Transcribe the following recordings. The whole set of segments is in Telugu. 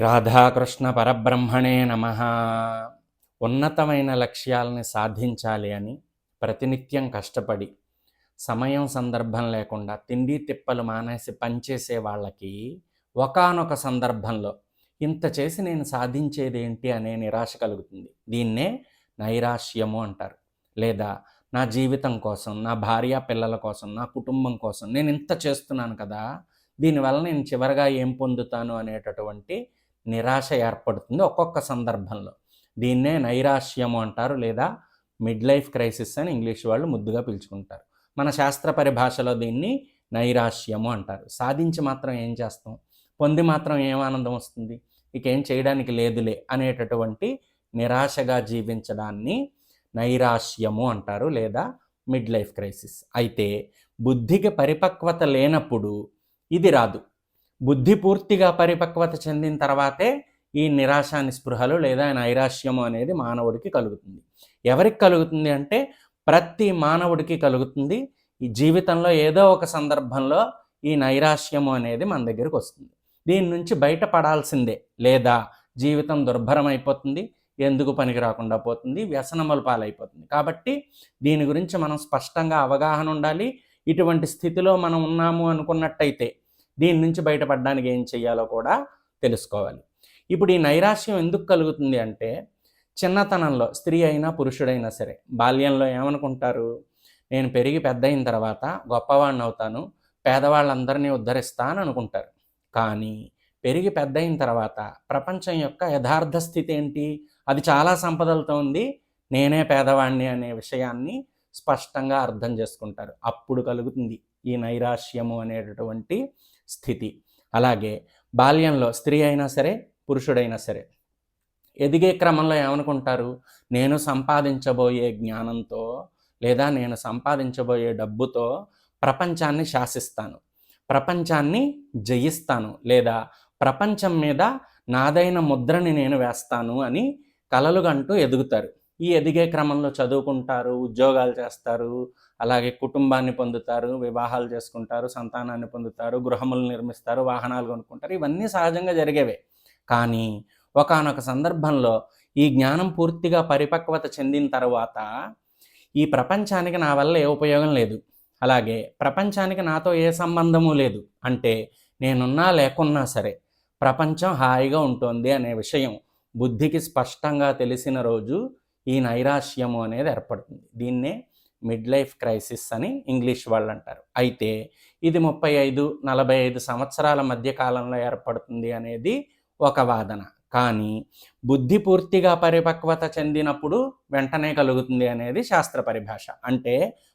రాధాకృష్ణ పరబ్రహ్మణే నమ. ఉన్నతమైన లక్ష్యాలని సాధించాలి అని ప్రతినిత్యం కష్టపడి సమయం సందర్భం లేకుండా తిండి తిప్పలు మానేసి పనిచేసే వాళ్ళకి ఒకానొక సందర్భంలో ఇంత చేసి నేను సాధించేది ఏంటి అనే నిరాశ కలుగుతుంది. దీన్నే నైరాశ్యము అంటారు. లేదా నా జీవితం కోసం నా భార్య పిల్లల కోసం నా కుటుంబం కోసం నేను ఇంత చేస్తున్నాను కదా దీనివల్ల నేను చివరిగా ఏం పొందుతాను అనేటటువంటి నిరాశ ఏర్పడుతుంది ఒక్కొక్క సందర్భంలో. దీన్నే నైరాశ్యము అంటారు లేదా మిడ్ లైఫ్ క్రైసిస్ అని ఇంగ్లీష్ వాళ్ళు ముద్దుగా పిలుచుకుంటారు. మన శాస్త్ర పరిభాషలో దీన్ని నైరాశ్యము అంటారు. సాధించి మాత్రం ఏం చేస్తాం? పొంది మాత్రం ఏం ఆనందం వస్తుంది? ఇక ఏం చేయడానికి లేదులే అనేటటువంటి నిరాశగా జీవించడాన్ని నైరాశ్యము అంటారు లేదా మిడ్ లైఫ్ క్రైసిస్ అయితే బుద్ధికి పరిపక్వత లేనప్పుడు ఇది రాదు. బుద్ధి పూర్తిగా పరిపక్వత చెందిన తర్వాతే ఈ నిరాశ నిస్పృహలు లేదా నైరాశ్యము అనేది మానవుడికి కలుగుతుంది. ఎవరికి కలుగుతుంది అంటే ప్రతి మానవుడికి కలుగుతుంది. ఈ జీవితంలో ఏదో ఒక సందర్భంలో ఈ నైరాశ్యము అనేది మన దగ్గరికి వస్తుంది. దీని నుంచి బయటపడాల్సిందే లేదా జీవితం దుర్భరం అయిపోతుంది ఎందుకు పనికి రాకుండా పోతుంది వ్యసనముల పాలైపోతుంది. కాబట్టి దీని గురించి మనం స్పష్టంగా అవగాహన ఉండాలి. ఇటువంటి స్థితిలో మనం ఉన్నాము అనుకున్నట్టయితే దీని నుంచి బయటపడడానికి ఏం చేయాలో కూడా తెలుసుకోవాలి. ఇప్పుడు ఈ నైరాశ్యం ఎందుకు కలుగుతుంది అంటే చిన్నతనంలో స్త్రీ అయినా పురుషుడైనా సరే బాల్యంలో ఏమనుకుంటారు? నేను పెరిగి పెద్ద అయిన తర్వాత గొప్పవాడిని అవుతాను పేదవాళ్ళందరినీ ఉద్ధరిస్తా అని అనుకుంటారు. కానీ పెరిగి పెద్ద అయిన తర్వాత ప్రపంచం యొక్క యథార్థ స్థితి ఏంటి? అది చాలా సంపదలతో ఉంది. నేనే పేదవాణ్ణి అనే విషయాన్ని స్పష్టంగా అర్థం చేసుకుంటారు. అప్పుడు కలుగుతుంది ఈ నైరాశ్యము అనేటటువంటి స్థితి. అలాగే బాల్యంలో స్త్రీ అయినా సరే పురుషుడైనా సరే ఎదిగే క్రమంలో ఏమనుకుంటారు? నేను సంపాదించబోయే జ్ఞానంతో లేదా నేను సంపాదించబోయే డబ్బుతో ప్రపంచాన్ని శాసిస్తాను. ప్రపంచాన్ని జయిస్తాను లేదా ప్రపంచం మీద నాదైన ముద్రని నేను వేస్తాను అని కలలుగంటూ ఎదుగుతారు. ఈ ఎదిగే క్రమంలో చదువుకుంటారు ఉద్యోగాలు చేస్తారు అలాగే కుటుంబాన్ని పొందుతారు వివాహాలు చేసుకుంటారు సంతానాన్ని పొందుతారు గృహములు నిర్మిస్తారు వాహనాలు కొనుక్కుంటారు. ఇవన్నీ సహజంగా జరిగేవే. కానీ ఒకానొక సందర్భంలో ఈ జ్ఞానం పూర్తిగా పరిపక్వత చెందిన తర్వాత ఈ ప్రపంచానికి నా వల్ల ఏ ఉపయోగం లేదు. అలాగే ప్రపంచానికి నాతో ఏ సంబంధము లేదు. అంటే నేనున్నా లేకున్నా సరే ప్రపంచం హాయిగా ఉంటుంది అనే విషయం బుద్ధికి స్పష్టంగా తెలిసిన రోజు ఈ నైరాశ్యము అనేది ఏర్పడుతుంది. దీన్నే మిడ్ లైఫ్ క్రైసిస్ అని ఇంగ్లీష్ వాళ్ళు అంటారు అయితే ఇది ముప్పై ఐదు నలభై ఐదు సంవత్సరాల మధ్య కాలంలో ఏర్పడుతుంది అనేది ఒక వాదన. కానీ బుద్ధి పూర్తిగా పరిపక్వత చెందినప్పుడు వెంటనే కలుగుతుంది అనేది శాస్త్ర పరిభాష. అంటే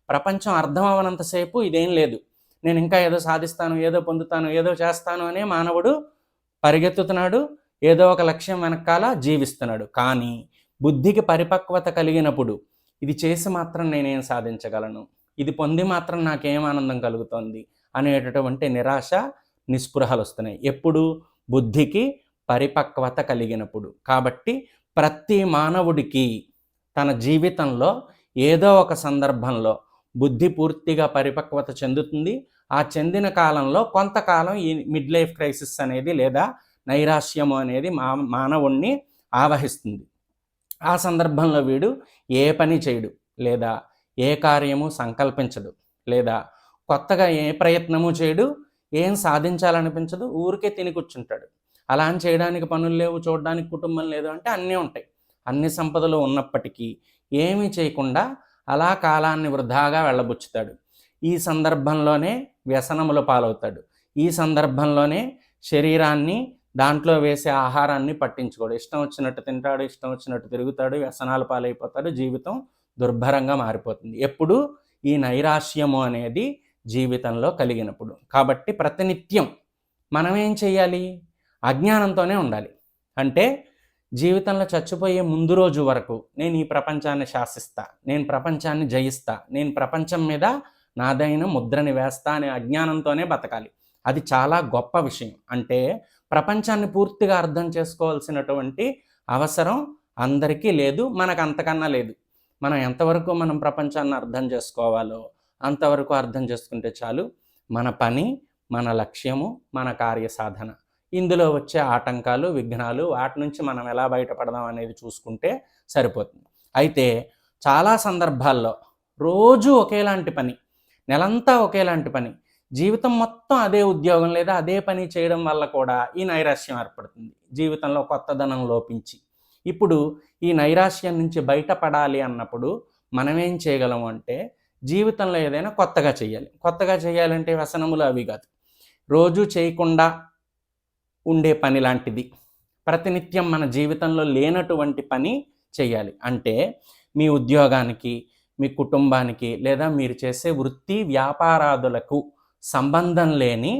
ప్రపంచం అర్థం అవనంతసేపు ఇదేం లేదు. నేను ఇంకా ఏదో సాధిస్తాను ఏదో పొందుతాను ఏదో చేస్తాను అనే మానవుడు పరిగెత్తుతున్నాడు ఏదో ఒక లక్ష్యం వెనకాల జీవిస్తున్నాడు. కానీ బుద్ధికి పరిపక్వత కలిగినప్పుడు ఇది చేసి మాత్రం నేనేం సాధించగలను? ఇది పొంది మాత్రం నాకేం ఆనందం కలుగుతోంది? అనేటటువంటి నిరాశ నిస్పృహలు వస్తున్నాయి ఎప్పుడు? బుద్ధికి పరిపక్వత కలిగినప్పుడు. కాబట్టి ప్రతి మానవుడికి తన జీవితంలో ఏదో ఒక సందర్భంలో బుద్ధి పూర్తిగా పరిపక్వత చెందుతుంది. ఆ చెందిన కాలంలో కొంతకాలం ఈ మిడ్ లైఫ్ క్రైసిస్ అనేది లేదా నైరాశ్యము అనేది మా మానవుణ్ణి ఆవహిస్తుంది. ఆ సందర్భంలో వీడు ఏ పని చేయడు లేదా ఏ కార్యము సంకల్పించడు లేదా కొత్తగా ఏ ప్రయత్నము చేయడు ఏం సాధించాలనిపించదు ఊరికే తిని కూర్చుంటాడు. అలా అని చేయడానికి పనులు లేవు చూడడానికి కుటుంబం లేదు అంటే అన్నీ ఉంటాయి. అన్ని సంపదలు ఉన్నప్పటికీ ఏమీ చేయకుండా అలా కాలాన్ని వృధాగా వెళ్ళబుచ్చుతాడు. ఈ సందర్భంలోనే వ్యసనముల పాలవుతాడు. ఈ సందర్భంలోనే శరీరాన్ని దాంట్లో వేసే ఆహారాన్ని పట్టించుకోడు. ఇష్టం వచ్చినట్టు తింటాడు ఇష్టం వచ్చినట్టు తిరుగుతాడు వ్యసనాలు పాలైపోతాడు జీవితం దుర్భరంగా మారిపోతుంది. ఎప్పుడు ఈ నైరాశ్యము అనేది జీవితంలో కలిగినప్పుడు. కాబట్టి ప్రతినిత్యం మనం ఏం చేయాలి అజ్ఞానంతోనే ఉండాలి. అంటే జీవితంలో చచ్చిపోయే ముందు రోజు వరకు నేను ఈ ప్రపంచాన్ని శాసిస్తా నేను ప్రపంచాన్ని జయిస్తా నేను ప్రపంచం మీద నాదైన ముద్రని వేస్తా అనే అజ్ఞానంతోనే బతకాలి. అది చాలా గొప్ప విషయం. అంటే ప్రపంచాన్ని పూర్తిగా అర్థం చేసుకోవాల్సినటువంటి అవసరం అందరికీ లేదు మనకు అంతకన్నా లేదు. మనం ఎంతవరకు మనం ప్రపంచాన్ని అర్థం చేసుకోవాలో అంతవరకు అర్థం చేసుకుంటే చాలు మన పని మన లక్ష్యము మన కార్య సాధన ఇందులో వచ్చే ఆటంకాలు విఘ్నాలు వాటి నుంచి మనం ఎలా బయటపడదాం అనేది చూసుకుంటే సరిపోతుంది. అయితే చాలా సందర్భాల్లో రోజు ఒకేలాంటి పని నెలంతా ఒకేలాంటి పని జీవితం మొత్తం అదే ఉద్యోగం లేదా అదే పని చేయడం వల్ల కూడా ఈ నైరాశ్యం ఏర్పడుతుంది. జీవితంలో కొత్తదనం లోపించి. ఇప్పుడు ఈ నైరాశ్యం నుంచి బయటపడాలి అన్నప్పుడు మనం ఏం చేయగలం అంటే జీవితంలో ఏదైనా కొత్తగా చేయాలి. కొత్తగా చేయాలంటే వ్యసనములు అవి కాదు. రోజు చేయకుండా ఉండే పని లాంటిది. ప్రతినిత్యం మన జీవితంలో లేనటువంటి పని చేయాలి. అంటే మీ ఉద్యోగానికి మీ కుటుంబానికి లేదా మీరు చేసే వృత్తి వ్యాపారాదులకు సంబంధం లేని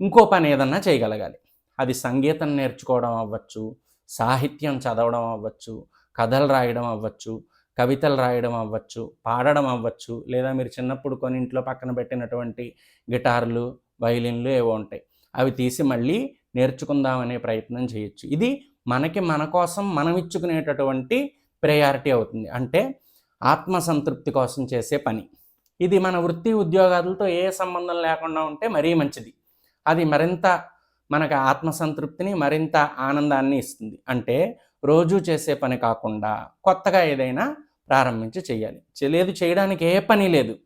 ఇంకో పని ఏదన్నా చేయగలగాలి. అది సంగీతం నేర్చుకోవడం అవ్వచ్చు సాహిత్యం చదవడం అవ్వచ్చు కథలు రాయడం అవ్వచ్చు కవితలు రాయడం అవ్వచ్చు పాడడం అవ్వచ్చు లేదా మీరు చిన్నప్పుడు కొన్ని ఇంట్లో పక్కన పెట్టినటువంటి గిటార్లు వైలిన్లు ఏవో ఉంటాయి. అవి తీసి మళ్ళీ నేర్చుకుందామనే ప్రయత్నం చేయొచ్చు. ఇది మనకి మన కోసం మనం ఇచ్చుకునేటటువంటి ప్రయారిటీ అవుతుంది. అంటే ఆత్మసంతృప్తి కోసం చేసే పని. ఇది మన వృత్తి ఉద్యోగాలతో ఏ సంబంధం లేకుండా ఉంటే మరీ మంచిది. అది మరింత మనకు ఆత్మసంతృప్తిని మరింత ఆనందాన్ని ఇస్తుంది. అంటే రోజు చేసే పని కాకుండా కొత్తగా ఏదైనా ప్రారంభించి చేయాలి. లేదు చేయడానికి ఏ పని లేదు.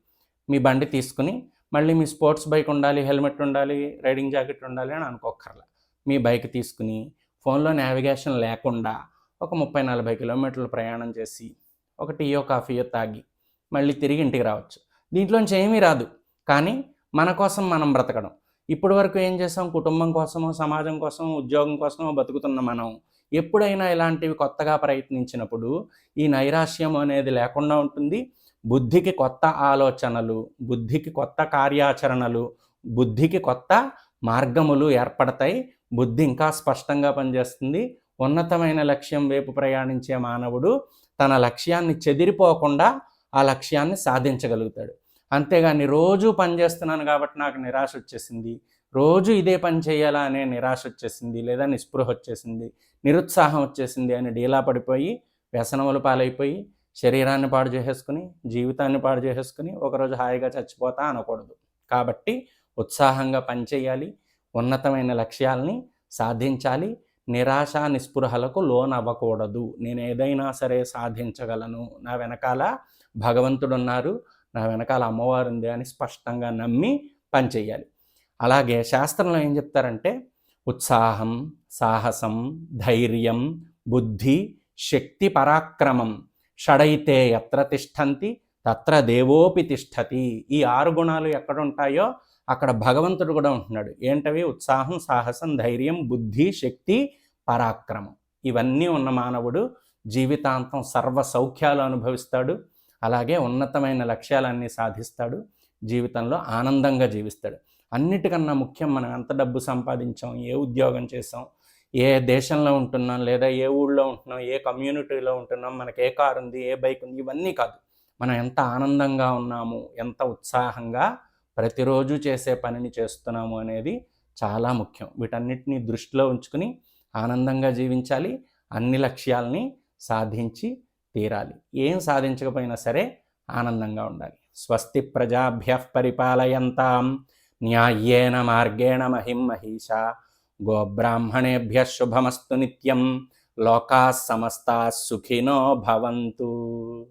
మీ బండి తీసుకుని మళ్ళీ మీ స్పోర్ట్స్ బైక్ ఉండాలి హెల్మెట్ ఉండాలి రైడింగ్ జాకెట్ ఉండాలి అని అనుకోకర్లా మీ బైక్ తీసుకుని ఫోన్లో నావిగేషన్ లేకుండా ఒక ముప్పై నలభై కిలోమీటర్లు ప్రయాణం చేసి ఒక టీయో కాఫీయో తాగి మళ్ళీ తిరిగి ఇంటికి రావచ్చు. దీంట్లోంచి ఏమీ రాదు. కానీ మన కోసం మనం బ్రతకడం. ఇప్పటి వరకు ఏం చేసాం? కుటుంబం కోసమో సమాజం కోసమో ఉద్యోగం కోసమో బతుకుతున్న మనం. ఎప్పుడైనా ఇలాంటివి కొత్తగా ప్రయత్నించినప్పుడు ఈ నైరాశ్యం అనేది లేకుండా ఉంటుంది. బుద్ధికి కొత్త ఆలోచనలు బుద్ధికి కొత్త కార్యాచరణలు బుద్ధికి కొత్త మార్గములు ఏర్పడతాయి. బుద్ధి ఇంకా స్పష్టంగా పనిచేస్తుంది. ఉన్నతమైన లక్ష్యం వైపు ప్రయాణించే మానవుడు తన లక్ష్యాన్ని చెదిరిపోకుండా ఆ లక్ష్యాన్ని సాధించగలుగుతాడు. అంతేగాని రోజు పని చేస్తున్నాను కాబట్టి నాకు నిరాశ వచ్చేసింది. రోజు ఇదే పని చేయాలా అనే నిరాశ వచ్చేసింది లేదా నిస్పృహ వచ్చేసింది. నిరుత్సాహం వచ్చేసింది అని డీలా పడిపోయి వ్యసనములు పాలైపోయి శరీరాన్ని పాడు చేసేసుకుని జీవితాన్ని పాడు చేసేసుకుని ఒకరోజు హాయిగా చచ్చిపోతా అనకూడదు. కాబట్టి ఉత్సాహంగా పనిచేయాలి ఉన్నతమైన లక్ష్యాల్ని సాధించాలి నిరాశ నిస్పృహలకు లోనవ్వకూడదు. నేను ఏదైనా సరే సాధించగలను. నా వెనకాల భగవంతుడు ఉన్నారు నా వెనకాల అమ్మవారు ఉంది అని స్పష్టంగా నమ్మి పనిచేయాలి అలాగే శాస్త్రంలో ఏం చెప్తారంటే ఉత్సాహం సాహసం ధైర్యం బుద్ధి శక్తి పరాక్రమం షడైతే ఎత్ర తిష్టంతి తత్ర దేవోపి తిష్టతి. ఈ ఆరు గుణాలు ఎక్కడ ఉంటాయో అక్కడ భగవంతుడు కూడా ఉంటున్నాడు. ఏంటవి? ఉత్సాహం సాహసం ధైర్యం బుద్ధి శక్తి పరాక్రమం. ఇవన్నీ ఉన్న మానవుడు జీవితాంతం సర్వ సౌఖ్యాలు అనుభవిస్తాడు. అలాగే ఉన్నతమైన లక్ష్యాలన్నీ సాధిస్తాడు. జీవితంలో ఆనందంగా జీవిస్తాడు. అన్నిటికన్నా ముఖ్యం మనం ఎంత డబ్బు సంపాదించాం ఏ ఉద్యోగం చేసాం ఏ దేశంలో ఉంటున్నాం లేదా ఏ ఊళ్ళో ఉంటున్నాం ఏ కమ్యూనిటీలో ఉంటున్నాం మనకి ఏ కారు ఉంది ఏ బైక్ ఉంది ఇవన్నీ కాదు. మనం ఎంత ఆనందంగా ఉన్నాము ఎంత ఉత్సాహంగా ప్రతిరోజు చేసే పనిని చేస్తున్నాము అనేది చాలా ముఖ్యం. వీటన్నిటిని దృష్టిలో ఉంచుకుని ఆనందంగా జీవించాలి అన్ని లక్ష్యాలని సాధించి తీరాలి. ఏం సాధించకపోయినా సరే ఆనందంగా ఉండాలి. స్వస్తి ప్రజాభ్య పరిపాలయంతాం. న్యాయేన మార్గేణ మహిం మహిష. గోబ్రాహ్మణేభ్య శుభమస్తు నిత్యం. లోకా సమస్త సుఖినో భవంతు.